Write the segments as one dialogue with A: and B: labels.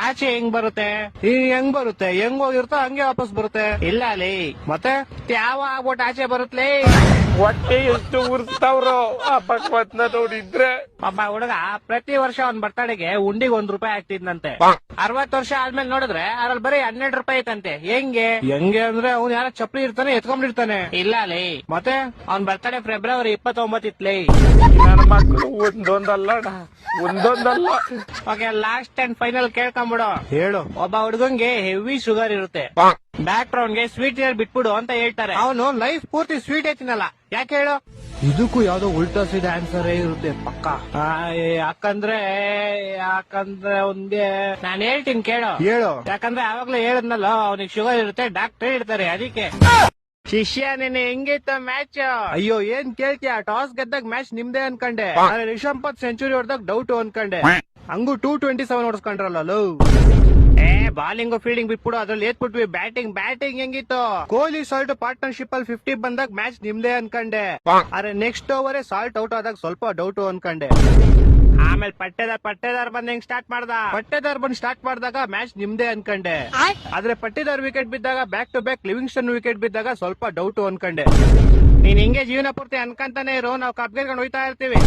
A: ಆಚೆ ಹೆಂಗ್ ಬರುತ್ತೆ? ಹೆಂಗ್ ಬರುತ್ತೆ? ಹೆಂಗ್ ಹೋಗಿರ್ತೋ ಹಂಗೆ ವಾಪಸ್ ಬರುತ್ತೆ. ಇಲ್ಲ ಲೇ. ಮತ್ತೆ? ಯಾವ ಆಗ್ಬಿಟ್ಟು ಆಚೆ ಬರುತ್ತಲೇ
B: ಹೊಟ್ಟೆ ಎಷ್ಟು ಉರ್ಸ್ತಾವ್ರೋ ಆ ಭಗವತ್ನ ನೋಡಿದ್ರೆ.
A: ಒಬ್ಬ ಹುಡುಗ ಪ್ರತಿ ವರ್ಷ ಅವ್ನ್ ಬರ್ತಡೆಗೆ ಉಂಡಿಗೆ ಒಂದ್ ರೂಪಾಯಿ ಆಗ್ತಿದ್ನಂತೆ ಅರವತ್ ವರ್ಷ ಆದ್ಮೇಲೆ ನೋಡಿದ್ರೆ ಅದ್ರಲ್ಲಿ ಬರೀ ಹನ್ನೆರಡು ರೂಪಾಯಿ ಐತಂತೆ. ಹೆಂಗೆ? ಹೆಂಗೆ ಅಂದ್ರೆ ಅವ್ನ್ ಯಾರ ಚಪ್ಪಲಿ ಇರ್ತಾನೆ ಎತ್ಕೊಂಡಿರ್ತಾನೆ ಇಲ್ಲ ಲೇ. ಮತ್ತೆ? ಅವ್ನ್ ಬರ್ತಡೆ ಫೆಬ್ರವರಿ ಇಪ್ಪತ್ತೊಂಬತ್ತು ಇತ್ಲೇ
B: ನನ್ನ ಮಕ್ಕಳು ಒಂದೊಂದಲ್ಲ ಒಂದೊಂದಲ್ಲ.
A: ಓಕೆ ಲಾಸ್ಟ್ ಅಂಡ್ ಫೈನಲ್ ಕೇಳ್ಕೊಂಬಿಡು. ಹೇಳು. ಒಬ್ಬ ಹುಡುಗಂಗೆ ಹೆವಿ ಶುಗರ್ ಇರುತ್ತೆ. ಬ್ಯಾಕ್ ಗ್ರೌಂಡ್ಗೆ ಸ್ವೀಟ್ ಬಿಟ್ಬಿಡು ಅಂತ ಹೇಳ್ತಾರೆ. ಅವನು ಲೈಫ್ ಪೂರ್ತಿ ಸ್ವೀಟ್ ಐತಿನಲ್ಲ. ಯಾಕೆ ಹೇಳು? ಇದಕ್ಕೂ ಯಾವ್ದೋ ಉಲ್ಟಾ ಸೀದ ಆನ್ಸರ್ ಇರುತ್ತೆ ಪಕ್ಕ. ಯಾಕಂದ್ರೆ ಯಾಕಂದ್ರೆ ಅವ್ನ್ಗೆ ನಾನ್ ಹೇಳ್ತೀನಿ ಕೇಳೋ. ಹೇಳು. ಯಾಕಂದ್ರೆ ಯಾವಾಗ್ಲೂ ಹೇಳದ್ನಲ್ಲ ಅವ್ನಿಗೆ ಶುಗರ್ ಇರುತ್ತೆ ಡಾಕ್ಟರ್ ಇರ್ತಾರೆ ಅದಕ್ಕೆ. ಶಿಷ್ಯ ನೆನೆ ಹೆಂಗಿತ್ತ ಮ್ಯಾಚ್ ಅಯ್ಯೋ ಏನ್ ಕೇಳ್ತೀಯ? ಟಾಸ್ ಗೆದ್ದಾಗ ಮ್ಯಾಚ್ ನಿಮ್ದೇ ಅನ್ಕಂಡೆ. ಆದ್ರೆ ರಿಷಬ್ ಪಂತ್ ಸೆಂಚುರಿ ಹೊಡೆದಾಗ ಡೌಟ್ ಅನ್ಕಂಡೆ. ಹಂಗು ಟೂ ಟ್ವೆಂಟಿ ಸೆವೆನ್ ಹೊಡ್ಸ್ಕೊಂಡ್ರಲ್ಲ ಲೋ ಏ ಬಾಲಿಂಗ್ ಫೀಲ್ಡಿಂಗ್ ಬಿಟ್ಬಿಡು ಅದ್ರಲ್ಲಿ ಏತ್ಬಿಟ್ವಿ ಬ್ಯಾಟಿಂಗ್ ಬ್ಯಾಟಿಂಗ್ ಹೆಂಗಿತ್ತು? ಕೊಹ್ಲಿ ಸಾಲ್ಟ್ ಪಾರ್ಟ್ನರ್ಶಿಪ್ ಅಲ್ಲಿ ಫಿಫ್ಟಿ ಬಂದಾಗ ಮ್ಯಾಚ್ ನಿಮ್ದೇ ಅನ್ಕಂಡೆ. ಅರೆ ನೆಕ್ಸ್ಟ್ ಓವರ್ ಸಾಲ್ಟ್ ಔಟ್ ಆದಾಗ ಸ್ವಲ್ಪ ಡೌಟ್ ಅನ್ಕಂಡೆ. ಆಮೇಲೆ ಪಟ್ಟೆದಾರ್ ಪಟ್ಟೆದಾರ್ ಬಂದ್ ಹೆಂಗ್ ಸ್ಟಾರ್ಟ್ ಮಾಡ್ದ? ಪಟ್ಟೆದಾರ್ ಬಂದ್ ಸ್ಟಾರ್ಟ್ ಮಾಡಿದಾಗ ಮ್ಯಾಚ್ ನಿಮ್ದೇ ಅನ್ಕಂಡೆ. ಆದ್ರೆ ಪಟ್ಟೆದಾರ್ ವಿಕೆಟ್ ಬಿದ್ದಾಗ back to back Livingstone wicket ಬಿದ್ದಾಗ ಸ್ವಲ್ಪ ಡೌಟ್ ಅನ್ಕಂಡೆ. ನೀನ್ ಹಿಂಗೆ ಜೀವನ ಪೂರ್ತಿ ಅನ್ಕಂತಾನೆ ಇರೋ ನಾವು ಕಪ್ ಗೆಲ್ಕೊಂಡು ಹೋಯ್ತಾ ಇರ್ತೀವಿ.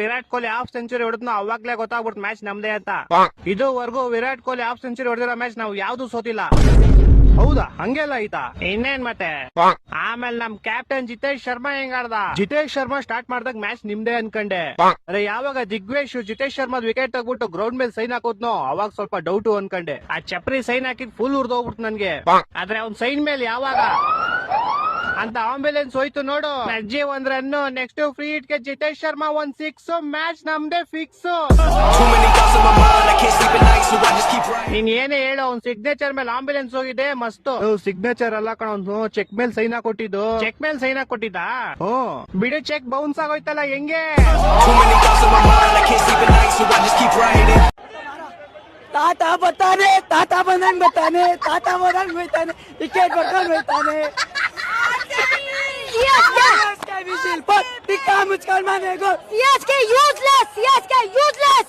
A: ವಿರಾಟ್ ಕೊಹ್ಲಿ ಹಾಫ್ ಸೆಂಚುರಿ ಹೊಡೆದ್ನೋ ಅವಾಗ್ಲೇ ಗೊತ್ತಾಗ್ಬಿಡ್ತು ಮ್ಯಾಚ್ ನಮ್ದೇ ಅಂತ. ಇದುವರೆಗೂ ವಿರಾಟ್ ಕೊಹ್ಲಿ ಹಾಫ್ ಸೆಂಚುರಿ ಹೊಡೆದಿರೋ ಮ್ಯಾಚ್ ನಾವು ಯಾವ್ದು ಸೋತಿಲ್ಲ. ಹೌದಾ? ಹಂಗೆಲ್ಲ ಆಯ್ತಾ? ಇನ್ನೇನ್ ಮತ್ತೆ? ಆಮೇಲೆ ನಮ್ ಕ್ಯಾಪ್ಟನ್ ಜಿತೇಶ್ ಶರ್ಮಾ ಹೆಂಗಾಡ್ದ ಜಿತೇಶ್ ಶರ್ಮಾ ಸ್ಟಾರ್ಟ್ ಮಾಡ್ದಾಗ ಮ್ಯಾಚ್ ನಿಮ್ದೇ ಅನ್ಕಂಡೆ. ಅರೆ ಯಾವಾಗ ದಿಗ್ವೇಶ್ ಜಿತೇಶ್ ಶರ್ಮಾದ್ ವಿಕೆಟ್ ತಗ್ಬಿಟ್ಟು ಗ್ರೌಂಡ್ ಮೇಲೆ ಸೈನ್ ಹಾಕೋದ್ನೋ ಅವಾಗ ಸ್ವಲ್ಪ ಡೌಟ್ ಅನ್ಕಂಡೆ. ಆ ಚಪ್ರಿ ಸೈನ್ ಹಾಕಿದ್ ಫುಲ್ ಉರ್ದೋಗ್ಬಿಡ್ತು ನನ್ಗೆ. ಆದ್ರೆ ಅವ್ನ್ ಸೈನ್ ಮೇಲೆ ಯಾವಾಗ? ಅಂತ ಆಂಬುಲೆನ್ಸ್ ಹೋಯ್ತು ನೋಡು. ಅಜ್ಜಿ ಒಂದ್ ರನ್ ನೆಕ್ಸ್ಟ್ ಫ್ರೀ ಇಟ್ಗೆ ಜಿತೇಶ್ ಶರ್ಮಾ ಒಂದ್ ಸಿಕ್ಸ್ ಮ್ಯಾಚ್ ನಮ್ದೇ ಫಿಕ್ಸ್. ನೀನ್ ಏನೇ ಹೇಳು ಅವ್ನ್ ಸಿಗ್ನೇಚರ್ ಮೇಲೆ ಆಂಬುಲೆನ್ಸ್ ಹೋಗಿದೆ ಮಸ್ತ್. ಸಿಗ್ನೇಚರ್ ಅಲ್ಲ ಕಣ ಅವ್ನು ಚೆಕ್ ಮೇಲೆ ಸೈನ್ ಕೊಟ್ಟಿದ್ದು ಚೆಕ್ ಮೇಲೆ ಸೈನ್ ಕೊಟ್ಟಿದ್ದ ಹ್ಮ್ ಬಿಡು ಚೆಕ್ ಬೌನ್ಸ್ ಆಗೋಯ್ತಲ್ಲ ಹೆಂಗೆ.
C: ತಾತ ಬರ್ತಾನೆ ತಾತ ಬಂದಂಗ್ ಬರ್ತಾನೆ ತಾತ ಬಂದಂಗ್ ಹೋಯ್ತಾನೆ ಟಿಕೆಟ್ ಬರ್ಕೊಂಡ್ ಹೋಯ್ತಾನೆ. ಟಿಕ್ಕ ಮುಚ್ಕೊಂಡ್ ಮನೆಗೂ
D: CSK useless! CSK useless!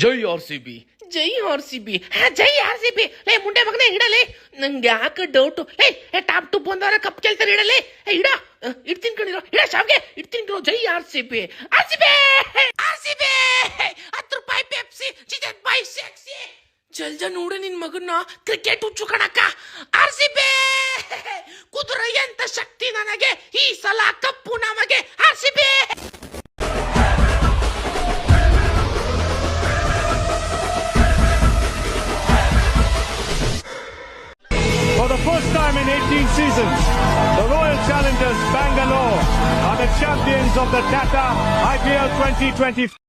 E: ಜೈ ಆರ್ ಸಿ ಬಿ ಜೈ ಆರ್ ಸಿ ಬಿ ಜೈ ಆರ್ ಸಿ ಬಿ ಲೇ ಮುಂಡೆ ಮಗನೇ ಇಡಲೇ ನಂಗೆ ಯಾಕೆ ಡೌಟು ಲೇ ಟಾಪ್ ಟು ಬಂದವರ ಕಪ್ ಕೇಳ್ತಾರೆ ಇಡಲೇ ಏ, ಇಡ ಅಹ್, ಇಡ್ತೀನಿ ಕಣಿರೋ ಇಡ ಶಾವ್ಗೆ ಇಡ್ತೀನಿ ಕಣೋ ಜೈ R C B R C B R C B ಹತ್ತು ರೂಪಾಯಿ ಪೆಪ್ಸಿ ಚಿಕನ್ ಬಾಯ್ ಸೆಕ್ಸಿ ಜಲ್ಜ ನೋಡು ನಿನ್ ಮಗನ್ನ ಕ್ರಿಕೆಟ್ ಹುಚ್ಚು ಕಣಕ್ಕ ಆರ್ ಸಿ ಬಿ ಕುದುರೆ ಎಂತ ಶಕ್ತಿ ನನಗೆ ಈ ಸಲ ಕಪ್ಪು ನಮಗೆ ಹಸಿಬೆ
F: For the first time in 18 seasons, the Royal Challengers Bangalore are the champions of the Tata IPL 2020.